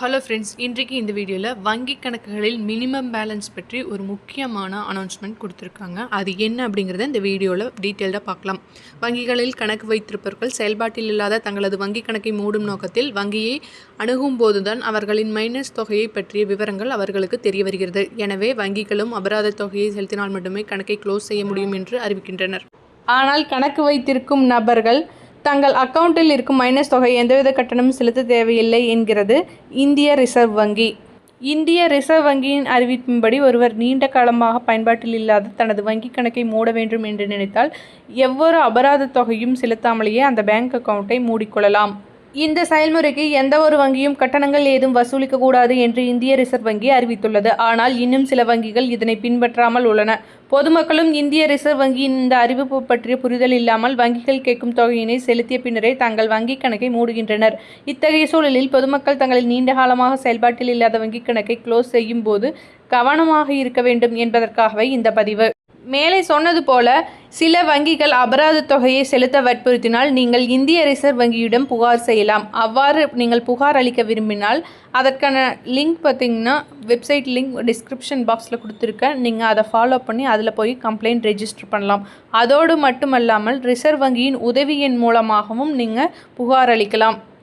Hello friends இன்றைக்கு இந்த வீடியோவில் வங்கி கணக்குகளில் மினிமம் பேலன்ஸ் பற்றி ஒரு முக்கியமான அனௌன்ஸ்மெண்ட் கொடுத்துருக்காங்க. அது என்ன அப்படிங்கிறத இந்த வீடியோவில் டீட்டெயில்டாக பார்க்கலாம். வங்கிகளில் கணக்கு வைத்திருப்பவர்கள் செயல்பாட்டில் இல்லாத தங்களது வங்கி கணக்கை மூடும் நோக்கத்தில் வங்கியை அணுகும் போதுதான் அவர்களின் மைனஸ் தொகையை பற்றிய விவரங்கள் அவர்களுக்கு தெரிய வருகிறது. எனவே வங்கிகளும் அபராத தொகையை செலுத்தினால் மட்டுமே கணக்கை க்ளோஸ் செய்ய முடியும் என்று அறிவிக்கின்றனர். ஆனால் கணக்கு வைத்திருக்கும் நபர்கள் தங்கள் அக்கவுண்டில் இருக்கும் மைனஸ் தொகை எந்தவித கட்டணமும் செலுத்த தேவையில்லை என்கிறது இந்திய ரிசர்வ் வங்கி. இந்திய ரிசர்வ் வங்கியின் அறிவிப்பின்படி ஒருவர் நீண்ட காலமாக பயன்பாட்டில் இல்லாத தனது வங்கிக் கணக்கை மூட வேண்டும் என்று நினைத்தால் எவ்வொரு அபராத தொகையும் செலுத்தாமலேயே அந்த பேங்க் அக்கவுண்டை மூடிக்கொள்ளலாம். இந்த செயல்முறைக்கு எந்த ஒரு வங்கியும் கட்டணங்கள் ஏதும் வசூலிக்க கூடாது என்று இந்திய ரிசர்வ் வங்கி அறிவித்துள்ளது. ஆனால் இன்னும் சில வங்கிகள் இதனை பின்பற்றாமல் உள்ளன. பொதுமக்களும் இந்திய ரிசர்வ் வங்கியின் இந்த அறிவிப்பு பற்றிய புரிதல் இல்லாமல் வங்கிகள் கேட்கும் தொகையினை செலுத்திய பின்னரே தங்கள் வங்கிக் கணக்கை மூடுகின்றனர். இத்தகைய சூழலில் பொதுமக்கள் தங்களின் நீண்ட காலமாக செயல்பாட்டில் இல்லாத வங்கிக் கணக்கை க்ளோஸ் செய்யும் போது கவனமாக இருக்க வேண்டும் என்பதற்காகவே இந்த பதிவு. மேலே சொன்னது போல சில வங்கிகள் அபராத தொகையை செலுத்த வற்புறுத்தினால் நீங்கள் இந்திய ரிசர்வ் வங்கியிடம் புகார் செய்யலாம். அவ்வாறு நீங்கள் புகார் அளிக்க விரும்பினால் அதற்கான லிங்க் பார்த்தீங்கன்னா வெப்சைட் லிங்க் டிஸ்கிரிப்ஷன் பாக்ஸில் கொடுத்துருக்கேன். நீங்கள் அதை ஃபாலோ பண்ணி அதில் போய் கம்ப்ளைண்ட் ரெஜிஸ்டர் பண்ணலாம். அதோடு மட்டுமல்லாமல் ரிசர்வ் வங்கியின் உதவியின் மூலமாகவும் நீங்கள் புகார் அளிக்கலாம்.